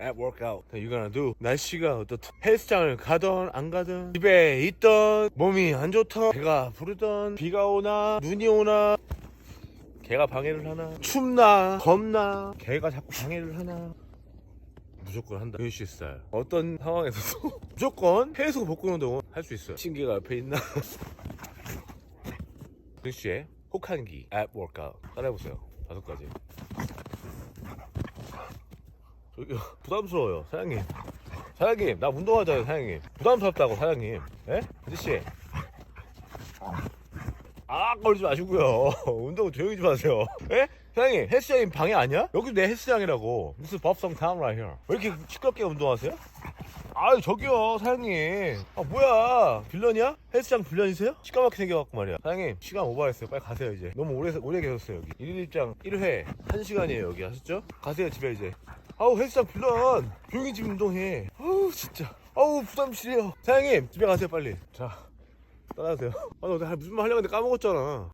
at workout. That you're gonna do? 날씨가 어떻든 헬스장을 가던 안 가든 집에 있던 몸이 안 좋던 배가 부르던 비가 오나 눈이 오나. 개가 방해를 하나? 춥나? 덥나? 개가 자꾸 방해를 하나? 무조건 한다. 유시 스타일. 어떤 상황에서도 무조건 해수 복근 운동은 할 수 있어요. 신기가 옆에 있나? 유시의 혹한기 at workout. 따라해보세요. 다섯 가지 저기 부담스러워요 사장님. 사장님 나 운동하잖아요 사장님. 부담스럽다고 사장님. 예? 아저씨. 아 걸지 마시고요. 운동 조용히 좀 하세요. 예? 사장님 헬스장이 방해 아니야? 여기 내 헬스장이라고. 무슨 법성 타운 right here. 왜 이렇게 시끄럽게 운동하세요? 아유 저기요 사장님. 아 뭐야? 빌런이야? 헬스장 빌런이세요? 시까맣게 생겨갖고 말이야. 사장님 시간 오버했어요. 빨리 가세요 이제. 너무 오래 오래 계셨어요 여기. 1일 입장 1회 1시간이에요 여기. 아셨죠? 가세요 집에 이제 아우 헬스장 빌런. 조용히 집 운동해. 아우 진짜. 아우 부담스러워. 사장님 집에 가세요 빨리. 자 따라하세요. 아, 나 무슨 말 하려고 했는데 까먹었잖아